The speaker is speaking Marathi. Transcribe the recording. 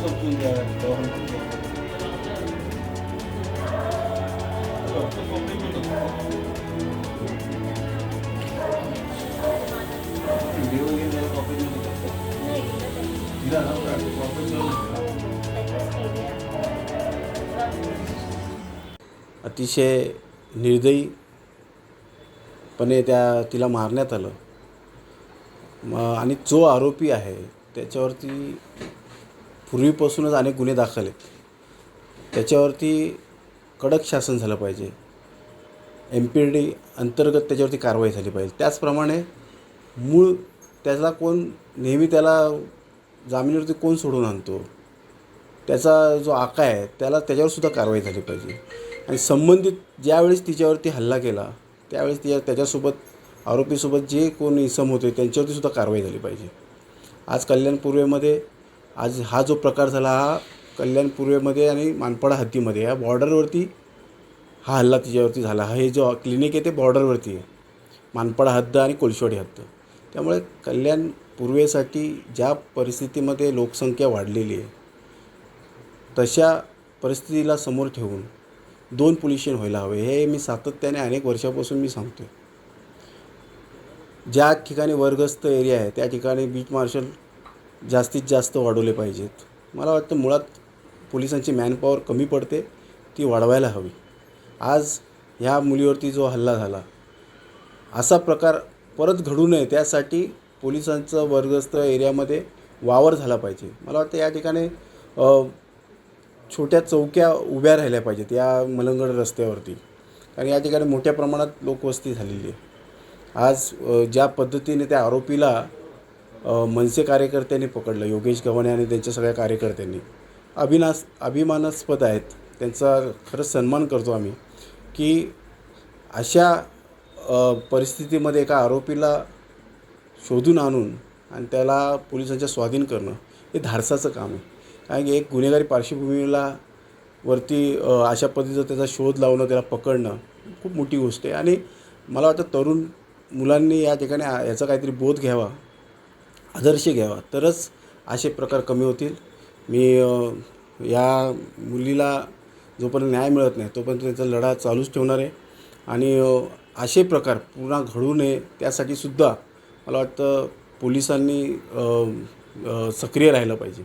समजून अतिशय निर्दयीपणे त्या तिला मारण्यात आलं. आणि जो आरोपी आहे त्याच्यावरती पूर्वीपासूनच अनेक गुन्हे दाखल आहेत. त्याच्यावरती कडक शासन झालं पाहिजे. एम पी डी अंतर्गत त्याच्यावरती कारवाई झाली पाहिजे. त्याचप्रमाणे मूळ त्याला कोण नेहमी त्याला जामिनीवरती कोण सोडून आणतो? त्याचा जो आका आहे त्याला त्याच्यावरसुद्धा कारवाई झाली पाहिजे. आणि संबंधित ज्यावेळेस तिच्यावरती हल्ला केला त्यावेळेस तिच्या त्याच्यासोबत आरोपीसोबत जे कोण इसम होते त्यांच्यावरती सुद्धा कारवाई झाली पाहिजे. आज कल्याण पूर्वेमध्ये आज हा जो प्रकार झाला हा कल्याण पूर्वेमध्ये आणि मानपाडा हद्दीमध्ये या बॉर्डरवरती हा हल्ला तिच्यावरती झाला. हा हे जो क्लिनिक आहे ते बॉर्डरवरती आहे. मानपाडा हद्द आणि कोळशेवाडी हद्द. त्यामुळे कल्याण पूर्वेसाठी ज्या परिस्थितीमध्ये लोकसंख्या वाढलेली आहे तशा परिस्थितीला समोर ठेवून दोन पोल्युशन व्हायला हवे. हे मी सातत्याने अनेक वर्षापासून मी सांगतो ज्या ठिकाणी वर्गस्त एरिया आहे त्या ठिकाणी बीच मार्शल जास्तीत जास्त वाढवले पाहिजेत. मला वाटतं मुळात पोलिसांची मॅनपॉवर कमी पडते ती वाढवायला हवी. आज ह्या मुलीवरती जो हल्ला झाला असा प्रकार परत घडू नये त्यासाठी पोलिसांचं वर्गस्त एरियामध्ये वावर झाला पाहिजे. मला वाटतं या ठिकाणी छोट्या चौक्या उभ्या राहिल्या पाहिजेत या मलंगड रस्त्यावरती. कारण या ठिकाणी मोठ्या प्रमाणात लोकवस्ती झालेली आहे. आज ज्या पद्धतीने त्या आरोपीला मनसे कार्यकर्त्यांनी पकडलं. योगेश गव्हाणे आणि त्यांच्या सगळ्या कार्यकर्त्यांनी. अभिनास अभिमानास्पद आहेत. त्यांचा खरंच सन्मान करतो आम्ही की अशा परिस्थितीमध्ये एका आरोपीला शोधून आणून आणि त्याला पोलिसांच्या स्वाधीन करणं हे धाडसाचं काम आहे. कारण की एक गुन्हेगारी पार्श्वभूमीला वरती अशा पद्धतीचा त्याचा शोध लावणं त्याला पकडणं खूप मोठी गोष्ट आहे. आणि मला वाटतं तरुण मुलांनी या ठिकाणी याचा काहीतरी बोध घ्यावा. आदर्श घ्यावा. तरच असे प्रकार कमी होतील. मी या मुलीला जोपर्यंत न्याय मिळत नाही तोपर्यंत त्यांचा लढा चालूच ठेवणार आहे. आणि असे प्रकार पुन्हा घडू नये त्यासाठी सुद्धा मला वाटतं पोलिसांनी सक्रिय राहिलं पाहिजे.